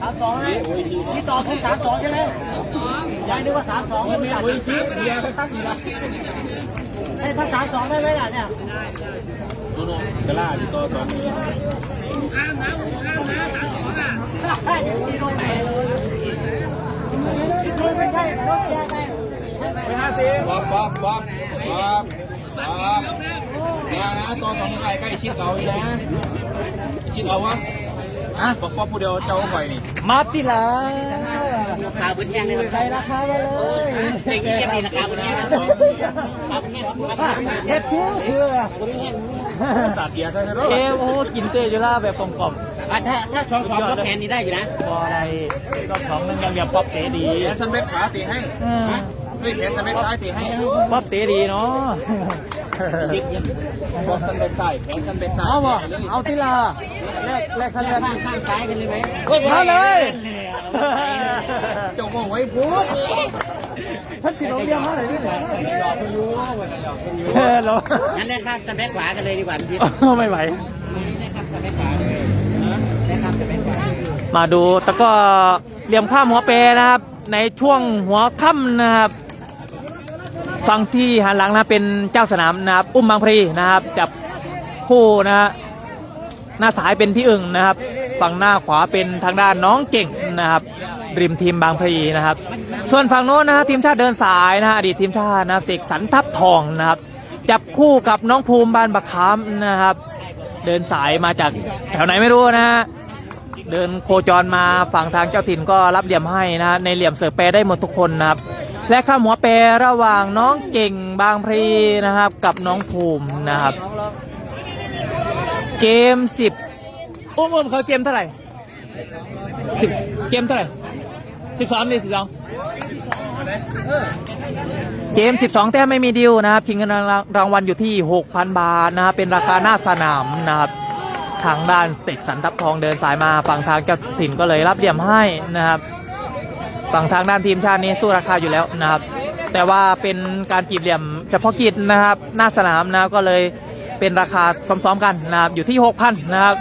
สามสองนะที่ต่อคือสามสองใช่ไหมยายนึกว่าสามสองไม่ได้ยชี้เบียร์ไปตั้งอีกแล้วเอ้ยถ้าสามสองได้ไหมล่ะเนี่ยโนโนกระลาที่ตัวตอนนี้ไม่ใช่รถเชียร์ได้ไปห้าสิบบ๊อบบ๊อบบ๊อบบ๊อบบ๊อบมานะตัวสองใกล้ใกล้ชิดเราเลยนะ ชิดเราวะอะบอกว่าผู้เดียวเจ้าข่อยนี่มาติลาขาบนแห้งเลยใครราคาไปเลยไอ้ยี่เก็บดีนะขาบนแห้งขาบนแห้งเฮ็ดคือเพื่อสาดเบียร์ใช่ไหมเอวโอ้กินเตยอยู่ล่าแบบกลมถ้าถ้าช่องสองรถแทนนี่ได้อยู่นะๆพออะไรรอบสองนึงยังแบบป๊อปเตะดีแขนสเม็ดขาตีให้ด้วยแขนสเม็ดซ้ายตีให้ป๊อปเตะดีเนาะ บอกสเม็ดซ้ายแขนสเม็ดซ้ายเอาบ่เอาที่ละแลกแลกคะแนนข้างข้างซ้ายกันเลยไหมมาเลยเจ้าบอกไว้พูดท่านพี่น้องเรียกมาเลยนี่เออเรางั้นได้ข้ามสเปคขวากันเลยดีกว่าพี่ไม่ไหวได้ข้ามสเปคขวาได้ข้ามสเปคขวามาดูตะกร้อเหลี่ยมข้ามหัวเปรนะครับ ในช่วงหัวค่ำนะครับ ฝั่งที่หันหลังนะเป็นเจ้าสนามนะครับอุ้มบางพลีนะครับจับคู่นะฮะหน้าสายเป็นพี่อึ่งนะครับ ฝั่งหน้าขวาเป็นทางด้านน้องเก่งนะครับริมทีมบางพลีนะครับ ส่วนฝั่งโน้นนะฮะทีมชาติเดินสายนะฮะอดีตทีมชาตินะครับเสกสรรทับทองนะครับ จับคู่กับน้องภูมิบานบักขามนะครับ เดินสายมาจากแถวไหนไม่รู้นะฮะเดินโคจรมาฝั่งทางเจ้าถิ่นก็รับเหลี่ยมให้นะในเหลี่ยมเสิร์ฟแปรได้หมดทุกคนนะครับ และข้ามหัวแปรระหว่างน้องเก่งบางพลีนะครับ กับน้องภูมินะครับ เกมสิบอุ้มอุ้มเขาเกมเท่าไหร่สิบเกมเท่าไหร่สิบสองดิสิบสองเกม 12 แต้มไม่มีดิวนะครับชิงเงินรางวัลอยู่ที่ 6,000 บาทนะครับเป็นราคาหน้าสนามนะครับทางด้านเสกสรรทับทองเดินสายมาฝั่งทางเจ้าถิ่นก็เลยรับเหลี่ยมให้นะครับ ฝั่งทางด้านทีมชาตินี้สู้ราคาอยู่แล้วนะครับ แต่ว่าเป็นการจีบเหลี่ยมเฉพาะกิจนะครับ หน้าสนามนะก็เลยเป็นราคาซ้อมๆกันนะครับอยู่ที่6,000นะครับ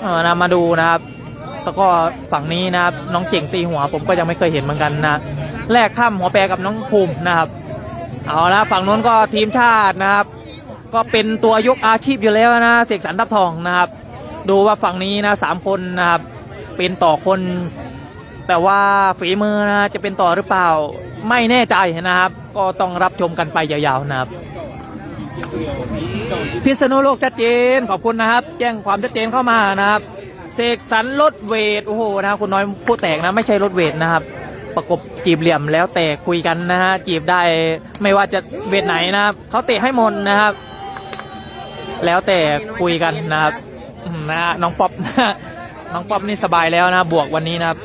เออนะมาดูนะครับแล้วก็ฝั่งนี้นะครับน้องเก่งตีหัวผมก็ยังไม่เคยเห็นเหมือนกันนะแลกข้ามหัวแปรกับน้องภูมินะครับ เอาละฝั่งนู้นก็ทีมชาตินะครับ ก็เป็นตัวยกอาชีพอยู่แล้วนะเสกสรรทับทองนะครับ ดูว่าฝั่งนี้นะสามคนนะครับเป็นต่อคน แต่ว่าฝีมือนะจะเป็นต่อหรือเปล่าไม่แน่ใจนะครับ ก็ต้องรับชมกันไปยาวๆนะครับพิษณุโลกชัดเจนขอบคุณนะครับ แจ้งความชัดเจนเข้ามานะครับเสกสรรลดเวทโอ้โหนะคุณน้อยพูดแตกนะไม่ใช่ลดเวทนะครับ ประกบจีบเหลี่ยมแล้วแต่คุยกันนะฮะจีบได้ไม่ว่าจะเวทไหนนะครับเขาเตะให้หมดนะครับ แล้วแต่คุยกันนะครับนะน้องป๊อปน้องป๊อปนี่สบายแล้วนะบวกวันนี้นะครับ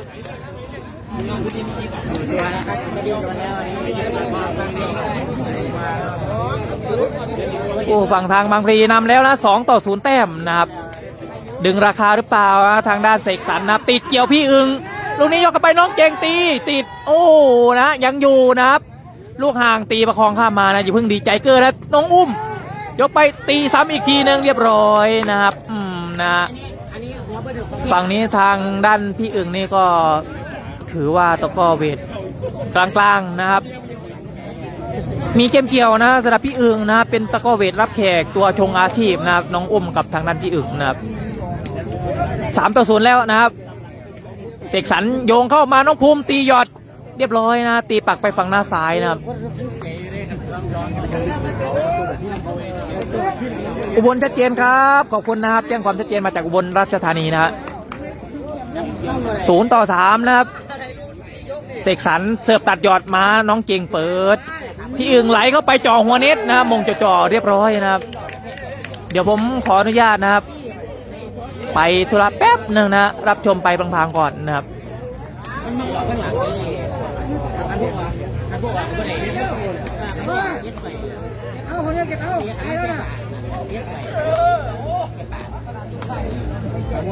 โอ้ฝั่งทางบางพลีนำแล้วนะสองต่อศูนย์แต้มนะครับ ดึงราคาหรือเปล่าทางด้านเสกสรรนับติดเกี่ยวพี่อึงลูกนี้ยกกลับไปน้องเจงตี ติด โอ้นะยังอยู่นะครับ ลูกห่างตีประคองข้ามมานะอย่าเพิ่งดีใจเกินนะน้องอุ้ม ยกไปตีซ้ำอีกทีหนึงเรียบร้อยนะครับ อืมนะฝั่งนี้ทางด้านพี่อึงนี่ก็ ถือว่าตะก้อเวทกลางๆนะครับ มีเกมเกี่ยวนะสำหรับพี่อึงนะครับเป็นตะก้อเวทรับแขกตัวชงอาชีพนะครับ น้องอุ้มกับทางด้นพี่อึ่งนะครับสามต่อศูนย์แล้วนะครับเสกสรรโยงเข้ามาน้องภูมิตีหยอดเรียบร้อยนะ ตีปักไปฝั่งหน้าซ้ายนะครับ อุบลชัดเจนครับ ขอบคุณนะครับ แจ้งความชัดเจนมาจากอุบลราชธานีนะฮะศูนย์ต่อสามนะครับ เสกสรรเสิร์ฟตัดยอดมาน้องเก่งเปิด พี่อึ่งไหลเข้าไปจ่อหัวเน็ตนะครับมงจ่อๆเรียบร้อยนะครับ เดี๋ยวผมขออนุญาตนะครับ ไปธุระแป๊บหนึ่งนะรับชมไปพลางๆก่อนนะครับเอาคนนี้เก็บเอาไอ้นั่นน่ะเออเ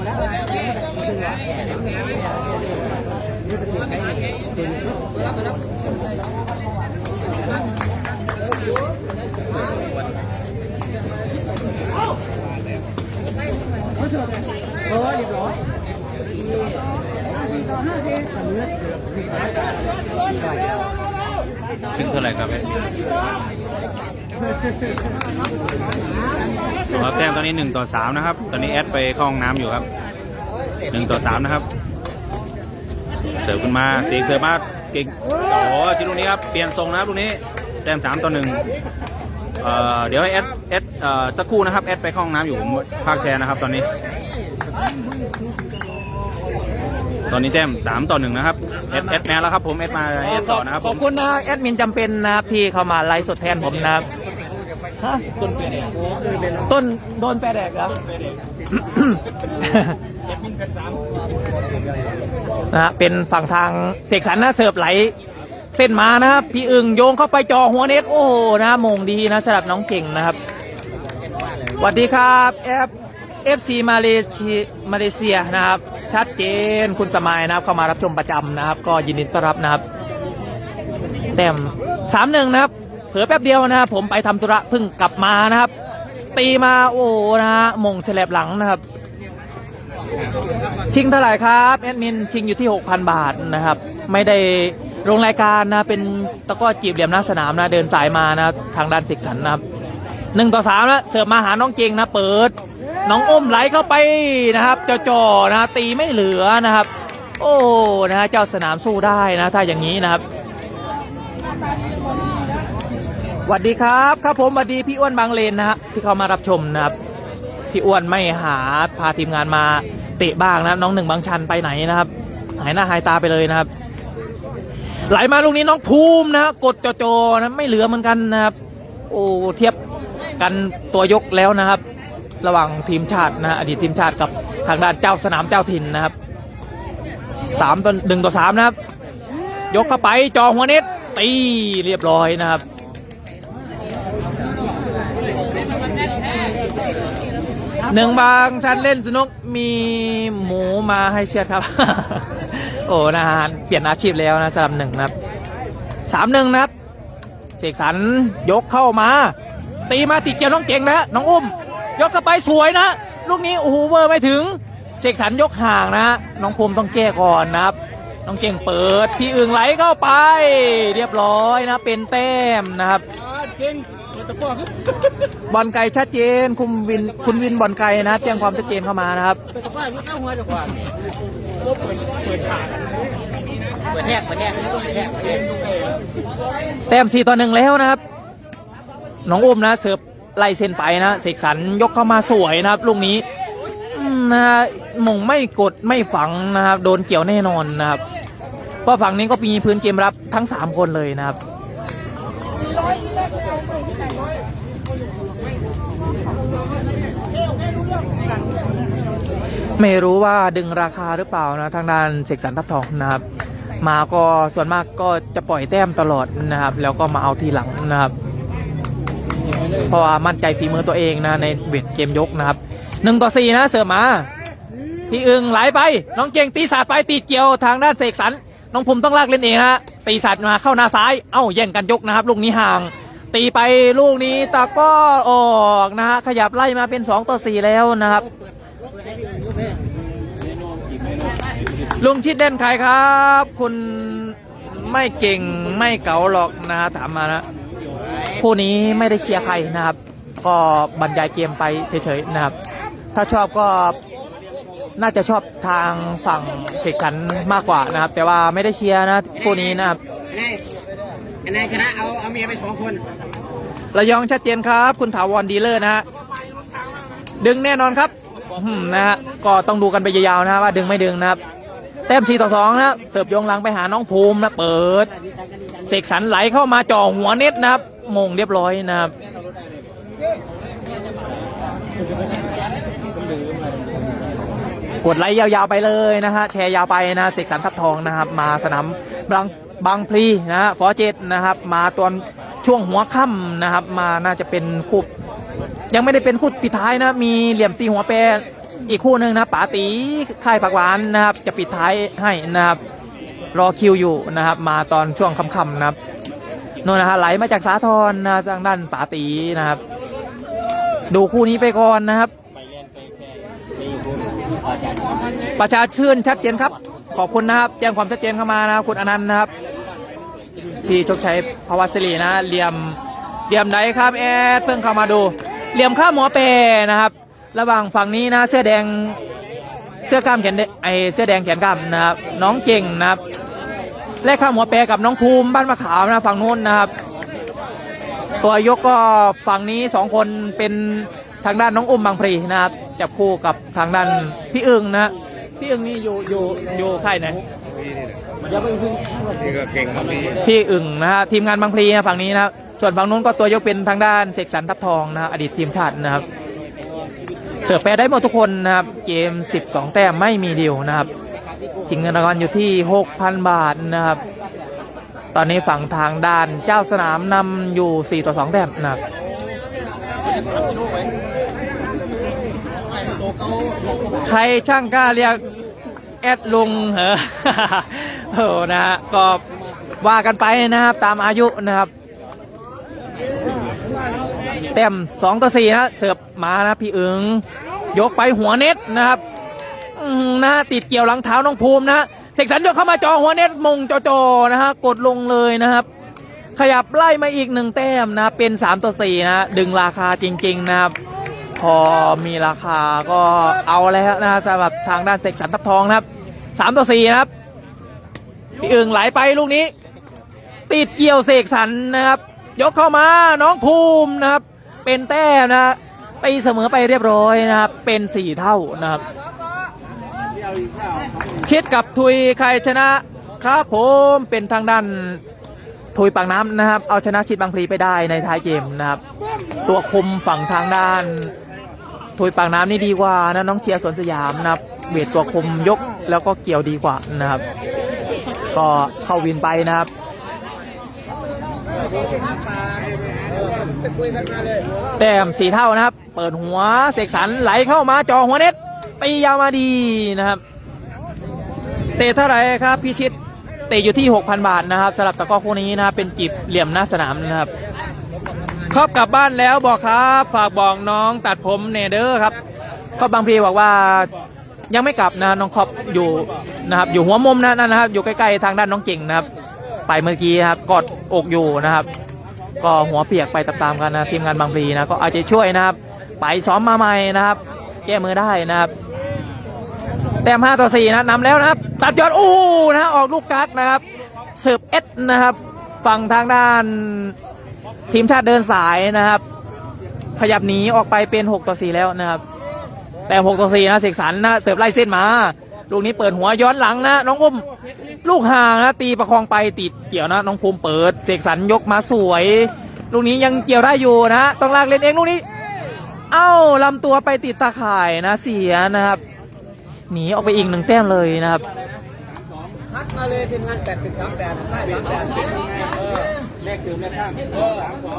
รียบร้อยห้าสี่ต่อห้าสี่ ชิงเท่าไรครับครับแต้มตอนนี้หนึ่งต่อสามนะครับ ตอนนี้แอดไปเข้าห้องน้ำอยู่ครับหนึ่งต่อสามนะครับ เสิร์ฟขึ้นมาเสียเสิร์ฟมาเก่งโอ้โหชิ้นลูกนี้ครับเปลี่ยนทรงนะครับลูกนี้แต้มสามต่อหนึ่งเอ่อเดี๋ยวให้แอดแอดเอ่อสักครู่นะครับแอดไปห้องน้ำอยู่ผมภาคแทนนะครับตอนนี้ ตอนนี้แต้มสามต่อหนึ่งนะครับแอดแอดแมนแล้วครับผมแอดมาแอดต่อนะครับขอบคุณนะแอดมินจำเป็นนะครับที่เข้ามาไลฟ์สดแทนผมนะครับต้นเปลี่ยนเองต้นโดนแปรแดกเหรอ นะฮะเป็นฝั่งทางเสกสรรนะเสิร์ฟไหล เส้นมานะครับพี่อึงโยงเข้าไปจอหัวเน็ตโอ้โหนะมงดีนะสำหรับน้องเก่งนะครับสวัสดีครับแอฟเอฟซีมาเลเซียมาเลเซียนะครับ ชัดเจนคุณสมัยนะครับ เข้ามารับชมประจำนะครับ ก็ยินดีต้อนรับนะครับแต้มสามหนึ่งนะครับ เผลอแป๊บเดียวนะครับผมไปทำธุระเพิ่งกลับมานะครับ ตีมาโอ้นะฮะมงเฉลบหลังนะครับ ชิงเท่าไหร่ครับแอดมินชิงอยู่ที่ 6,000 บาทนะครับ ไม่ได้ลงรายการนะ เป็นตะก้อจีบเหลี่ยมหน้าสนามนะ เดินสายมานะ ทางด้านสิกสันนะครับหนึ่งต่อสามนะเสิร์ฟมาหาน้องเจงนะเปิด น้องอ้มไหลเข้าไปนะครับจ่อๆนะตีไม่เหลือนะครับ โอ้นะฮะเจ้าสนามสู้ได้นะถ้าอย่างนี้นะครับสวัสดีครับ ครับผมสวัสดีพี่อ้วนบางเลนนะฮะที่เขามารับชมนะครับ พี่อ้วนไม่หาพาทีมงานมาเตะบ้างนะครับ น้องหนึ่งบางชันไปไหนนะครับ หายหน้าหายตาไปเลยนะครับ ไหลมาลูกนี้น้องภูมินะกดจอๆนะไม่เหลือเหมือนกันนะครับ โอ้เทียบกันตัวยกแล้วนะครับ ระหว่างทีมชาตินะฮะอดีตทีมชาติกับทางด้านเจ้าสนามเจ้าถิ่นนะครับสามต่อหนึ่งต่อสามนะครับ ยกเข้าไปจอหัวเน็ตตีเรียบร้อยนะครับ หนึ่งบางชันเล่นสนุกมีหมูมาให้เชียร์ครับ โอ้นะฮะเปลี่ยนอาชีพแล้วนะสำหรับหนึ่งนะครับสามหนึ่งนะครับเสกสรรยกเข้ามา ตีมาติดเกี่ยวน้องเก่งนะน้องอุ้ม ยกเข้าไปสวยนะลูกนี้โอ้โหเวอร์ไม่ถึงเสกสรรยกห่างนะน้องภูมิต้องแก้ก่อนนะครับน้องเก่งเปิดพี่อึ่งไหลเข้าไป เรียบร้อยนะเป็นแต้มนะครับเก่ง เปิดตะกั่วครับบอลไกลชัดเจน คุณวินคุณวินบอลไกลนะแจ้งความชัดเจนเข้ามานะครับเปิดตะกร้าอยู่เข้าหัวตะกร้าเปิดแทกเปิดแทกเปิดแทกเปิดแทกแต้มสี่ต่อหนึ่งแล้วนะครับ น้องอุ้มนะเสิร์ฟไล่เส้นไปนะเสกสรรยกเข้ามาสวยนะครับลูกนี้อืมนะฮะมงไม่กดไม่ฝังนะครับ โดนเกี่ยวแน่นอนนะครับเพราะฝั่งนี้ก็มีพื้นเกมรับทั้ง 3 คนเลยนะครับ ไม่รู้ว่าดึงราคาหรือเปล่านะทางด้านเสกสรรทับทองนะครับ มาก็ส่วนมากก็จะปล่อยแต้มตลอดนะครับ แล้วก็มาเอาทีหลังนะครับ เพราะว่ามั่นใจฝีมือตัวเองนะในเวทเกมยกนะครับหนึ่งต่อสี่นะเสือมา พี่อึงไหลไป น้องเจงตีสาดไปตีเกี่ยวทางด้านเสกสรรน้องภูมิต้องลากเล่นเองนะ ตีสาดมาเข้าหน้าซ้าย เอ้าแย่งกันยกนะครับลูกนี้ห่าง ตีไปลูกนี้ตะก็ออกนะฮะขยับไล่มาเป็น 2 ต่อ 4 แล้วนะครับ ลุงชิดเด่นใครครับ คุณไม่เก่งไม่เก๋าหรอกนะฮะถามมานะคู่นี้ไม่ได้เชียร์ใครนะครับ ก็บรรยายเกมไปเฉยๆนะครับ ถ้าชอบก็ น่าจะชอบทางฝั่งเสกสรรมากกว่านะครับ แต่ว่าไม่ได้เชียร์นะคู่นี้นะครับนายนายชนะเอาเอาเมียไปสองคนระยองชัดเจนครับ คุณถาวรดีเลอร์นะฮะดึงแน่นอนครับอืมนะฮะก็ต้องดูกันไปยาวๆนะฮะว่าดึงไม่ดึงนะครับแต้ม4ต่อ2นะครับเสิร์ฟโยงหลังไปหาน้องภูมินะเปิดเสกสรรไหลเข้ามาจ่อหัวเน็ตนะครับมงเรียบร้อยนะครับ กดไลค์ยาวๆไปเลยนะฮะแชร์ยาวไปนะเสกสรรทับทองนะครับ มาสนามบางบางพลีนะฮะฟอร์เจตนะครับ มาตอนช่วงหัวค่ำนะครับ มาน่าจะเป็นคู่ยังไม่ได้เป็นคู่ปิดท้ายนะ มีเหลี่ยมตีหัวแปรอีกคู่หนึ่งนะป๋าตีค่ายผักหวานนะครับ จะปิดท้ายให้นะครับ รอคิวอยู่นะครับ มาตอนช่วงค่ำๆนะครับโน่นนะฮะไหลมาจากสาทรนะทางด้านป๋าตีนะครับ ดูคู่นี้ไปก่อนนะครับ ประชาชื่นชัดเจนครับ ขอบคุณนะครับแจ้งความชัดเจนเข้ามานะครับคุณอนันต์นะครับพี่โชคชัยภาวศิรินะเหลี่ยมเหลี่ยมไหนครับแอดเพิ่งเข้ามาดูเหลี่ยมข้ามหมอเปนะครับ ระหว่างฝั่งนี้นะเสื้อแดงเสื้อกล้ามแขนไอเสื้อแดงแขนกล้ามนะครับน้องเก่งนะครับและข้ามหมอเปกับน้องภูมิบ้านมะขามนะฝั่งนู้นนะครับ ตัวยกก็ฝั่งนี้สองคนเป็นทางด้านน้องอุ้มบางพลีนะครับ จับคู่กับทางด้านพี่อึงนะพี่อึงนี่อยู่อยู่อยู่ค่ายไหนนี่ก็เก่งครับพี่พี่อึ่งนะฮะทีมงานบางพลีนะฝั่งนี้นะครับส่วนฝั่งนู้นก็ตัวยกเป็นทางด้านเสกสรรทับทองนะฮะอดีตทีมชาตินะครับ เสิร์ฟแปรได้หมดทุกคนนะครับเกม 12 แต้มไม่มีดิวนะครับชิงเงินรางวัลอยู่ที่ 6,000 บาทนะครับ ตอนนี้ฝั่งทางด้านเจ้าสนามนำอยู่ 4 ต่อ 2 แต้มนะครับ ใครช่างกล้าเรียกแอดลุงเหรอโอ้นะฮะก็ว่ากันไปนะครับตามอายุนะครับ เต็ม2ต่อ4นะเสิร์ฟมานะพี่เอึงยกไปหัวเน็ตนะครับอืมนะติดเกี่ยวหลังเท้าน้องภูมินะเสกสรรยกเข้ามาจอหัวเน็ตมงจอจอนะฮะกดลงเลยนะครับ ขยับไล่มาอีกหนึ่งแต้มนะเป็น 3 ต่อ4นะดึงราคาจริง ๆ นะครับ พอมีราคาก็เอาแล้วนะฮะสำหรับทางด้านเสกสรรทับทองนะครับ3ต่อ4นะครับพี่อึงไหลไปลูกนี้ ติดเกี่ยวเสกสรรนะครับ ยกเข้ามาน้องภูมินะครับ เป็นแต้มนะตีเสมอไปเรียบร้อยนะครับ เป็นสี่เท่านะครับชิดกับทุยใครชนะครับผมเป็นทางด้านทุยปากน้ำนะครับ เอาชนะชิดบางพลีไปได้ในท้ายเกมนะครับ ตัวคุมฝั่งทางด้าน ทุยปากน้ำนี่ดีกว่านะน้องเชียร์สวนสยามนะครับเวทตัวคมยกแล้วก็เกี่ยวดีกว่านะครับ ก็เข้าวินไปนะครับแต้มสีเท่านะครับ เปิดหัวเสกสรรไหลเข้ามาจอหัวเน็ตตียาวมาดีนะครับ เตะเท่าไหร่ครับพีชิดเตะอยู่ที่ 6,000 บาทนะครับสำหรับตะก้อคู่นี้นะครับเป็นจีบเหลี่ยมหน้าสนามนะครับ ครอบกลับบ้านแล้วบอกครับ ฝากบอกน้องตัดผมเนเดอร์ครับครอบบางพลีบอกว่ายังไม่กลับนะน้องครอบอยู่นะครับ อยู่หัวมุมนะนั่นนะครับ อยู่ใกล้ๆทางด้านน้องเก่งนะครับ ไปเมื่อกี้ครับกอดอกอยู่นะครับ ก็หัวเปียกไปตามๆกันนะทีมงานบางพลีนะก็อาใจะช่วยนะครับ ไปซ้อมมาใหม่นะครับ แก้มือได้นะครับแต้ม5ต่อ4นะนำแล้วนะครับ ตัดยอดอู้นะฮะออกลูกกักนะครับเสิร์ฟเอสนะครับ ฝั่งทางด้าน ทีมชาติเดินสายนะครับ ขยับหนีออกไปเป็น6ต่อ4แล้วนะครับ แต่6ต่อ4นะเสกสรรนะเสิร์ฟไล่เส้นมาลูกนี้เปิดหัวย้อนหลังนะน้องอุ้มลูกห่างนะตีประคองไปติดเกี่ยวนะ น้องภูมิเปิดเสกสรรยกมาสวย ลูกนี้ยังเกี่ยวได้อยู่นะต้องลากเล่นเองลูกนี้ เอ้าลำตัวไปติดตาข่ายนะเสียนะครับ หนีออกไปอีกหนึ่งแต้มเลยนะครับคัดมาเลยทีมงานแปดเป็นสามแปดได้สามแปด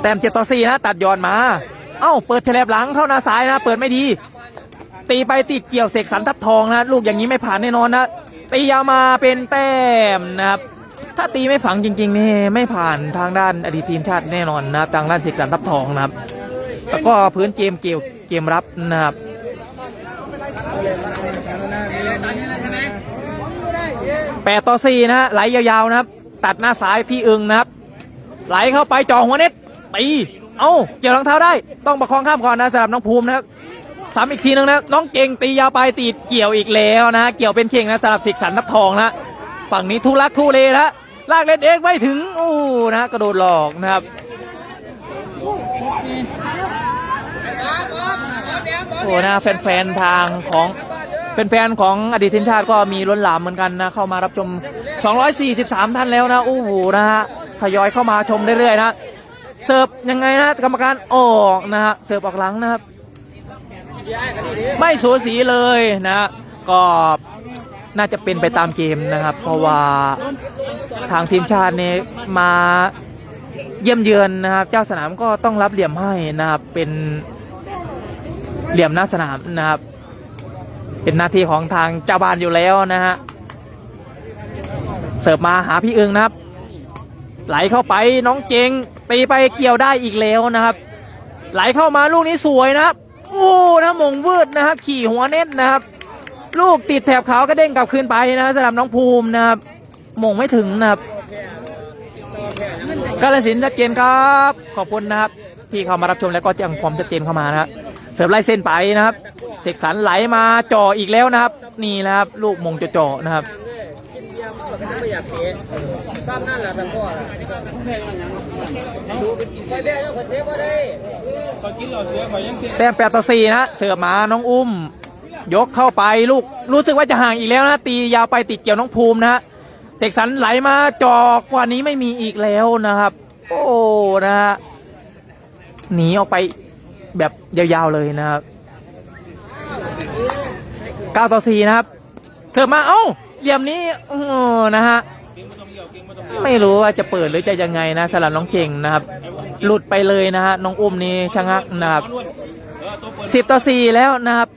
แต้มเจ็ดต่อสี่นะตัดย้อนมา เอ้า เปิดแฉลบหลังเข้าหน้าซ้ายนะ เปิดไม่ดี ตีไปติดเกี่ยวเสกสรรทับทองนะ ลูกอย่างนี้ไม่ผ่านแน่นอนนะตียาวมาเป็นแต้มนะครับ ถ้าตีไม่ฝังจริงๆนี่ไม่ผ่านทางด้านอดีตทีมชาติแน่นอนนะทางด้านเสกสรรทับทองนะครับแล้วก็พื้นเกมเกี่ยวเกมรับนะครับแปดต่อสี่นะฮะไหลยาวๆนะครับ ตัดหน้าซ้ายพี่อึงนะครับ ไหลเข้าไปจ่อหัวเน็ตตีเอ้าเกี่ยวรองเท้าได้ ต้องประคองข้ามก่อนนะสำหรับน้องภูมินะครับซ้ำอีกทีนึงนะน้องเก่งตียาวไปติดเกี่ยวอีกแล้วนะ เกี่ยวเป็นเข่งนะสำหรับสิกสันนับทองนะฝั่งนี้ทุลักทุเลนะลากเล่นเองไม่ถึงอู้นะกระโดดหลอกนะครับโอ้นะแฟนๆทางของแฟนๆของอดีตทีมชาติก็มีล้นหลามเหมือนกันนะเข้ามารับชม 243 ท่านแล้วนะโอ้โหนะฮะ ทยอยเข้ามาชมเรื่อยๆนะเสิร์ฟยังไงนะกรรมการออกนะฮะเสิร์ฟออกหลังนะครับ ไม่สูสีเลยนะก็น่าจะเป็นไปตามเกมนะครับ เพราะว่าทางทีมชาติเนี่ยมาเยี่ยมเยือนนะครับ เจ้าสนามก็ต้องรับเหลี่ยมให้นะครับเป็นเหลี่ยมหน้าสนามนะครับ เป็นหน้าที่ของทางเจ้าบ้านอยู่แล้วนะฮะเสิร์ฟมาหาพี่เอึงนะครับ ไหลเข้าไปน้องเจงตีไปเกี่ยวได้อีกแล้วนะครับ ไหลเข้ามาลูกนี้สวยนะครับโอ้นะมงวืดนะครับขี่หัวเน็ตนะครับ ลูกติดแถบขาวก็เด้งกลับคืนไปนะสำหรับน้องภูมินะครับมงไม่ถึงนะครับกาลสินชัดเจนครับ ขอบคุณนะครับ ที่เข้ามารับชมแล้วก็แจ้งความชัดเจนเข้ามานะครับเสิร์ฟไล่เส้นไปนะครับ เสกสรรไหลมาจ่ออีกแล้วนะครับ นี่นะครับ ลูกมงจ่อๆนะครับ ไม่อยากเตะซ้ำนั่นแหละทั้งพ่อดูเป็นกี่คนได้แล้วคนเทปว่าได้แต้มแปดต่อสี่นะเสือมาน้องอุ้ม ยกเข้าไปลูกรู้สึกว่าจะห่างอีกแล้วนะ ตียาวไปติดเกี่ยวน้องภูมินะฮะเสกสรรไหลมาจอกกว่านี้ไม่มีอีกแล้วนะครับ โอ้นะฮะหนีออกไปแบบยาวๆเลยนะครับเก้าต่อสี่นะครับเสือมาเอ้า เหลี่ยมนี้โอ้นะฮะไม่รู้ว่าจะเปิดหรือจะยังไงนะสลับน้องเก่งนะครับ หลุดไปเลยนะฮะน้องอุ้มนี่ชะงักนะครับสิบต่อสี่แล้วนะครับ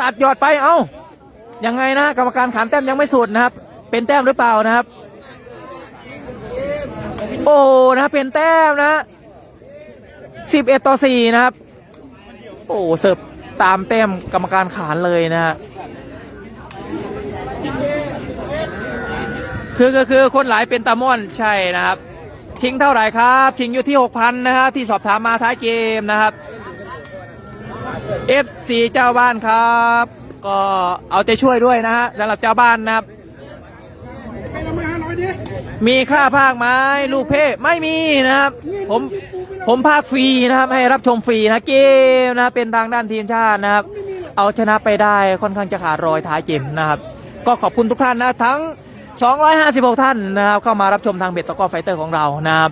ตัดยอดไปเอ้ายังไงนะกรรมการขานแต้มยังไม่สุดนะครับ เป็นแต้มหรือเปล่านะครับ โอ้นะเป็นแต้มนะสิบเอ็ดต่อสี่นะครับ โอ้เสิร์ฟ ตามเต้มกรรมการขานเลยนะฮะคือก็คือคนหลายเป็นตาม่อนใช่นะครับ ชิงเท่าไหร่ครับชิงอยู่ที่หกพันนะครับที่สอบถามมาท้ายเกมนะครับ FC เจ้าบ้านครับ ก็เอาใจช่วยด้วยนะฮะสำหรับเจ้าบ้านนะครับ มีค่าภาคไหมลูกเพ่ไม่มีนะครับ ผมผมภาคฟรีนะครับ ให้รับชมฟรีนะเกมนะเป็นทางด้านทีมชาตินะครับ เอาชนะไปได้ค่อนข้างจะขาดรอยท้ายเกมนะครับ ก็ขอบคุณทุกท่านนะทั้ง 256 ท่านนะครับ เข้ามารับชมทางเบ็ดตะกอไฟเตอร์ของเรานะครับ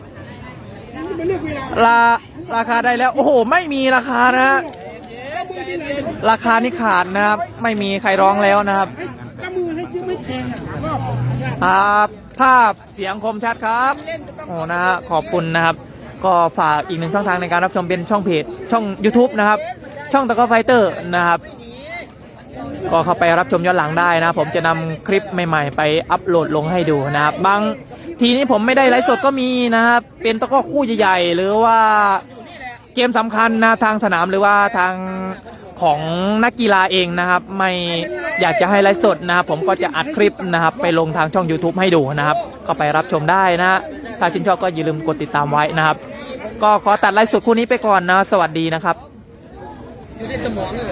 ราราคาได้แล้ว โอ้โห ไม่มีราคานะ ราคานี่ขาดนะครับ ไม่มีใครร้องแล้วนะครับ ครับภาพเสียงคมชัดครับโอ้นะฮะขอบคุณนะครับ ก็ฝากอีกหนึ่งช่องทางในการรับชมเป็นช่องเพจช่อง YouTube นะครับ ช่องตะก้อไฟเตอร์นะครับ ก็เข้าไปรับชมย้อนหลังได้นะ ผมจะนำคลิปใหม่ๆ ไปอัปโหลดลงให้ดูนะครับบางทีนี้ผมไม่ได้ไลฟ์สดก็มีนะครับเป็นตะก้อคู่ใหญ่ๆหรือว่าเกมสำคัญนะทางสนามหรือว่าทาง ของนักกีฬาเองนะครับ ไม่อยากจะให้ไลฟ์สดนะครับ ผมก็จะอัดคลิปนะครับ ไปลงทางช่อง YouTube ให้ดูนะครับ ก็ไปรับชมได้นะถ้าชื่นชอบก็อย่าลืมกดติดตามไว้นะครับ ก็ขอตัดไลฟ์สดคู่นี้ไปก่อนนะ สวัสดีนะครับอยู่ในสมองเลย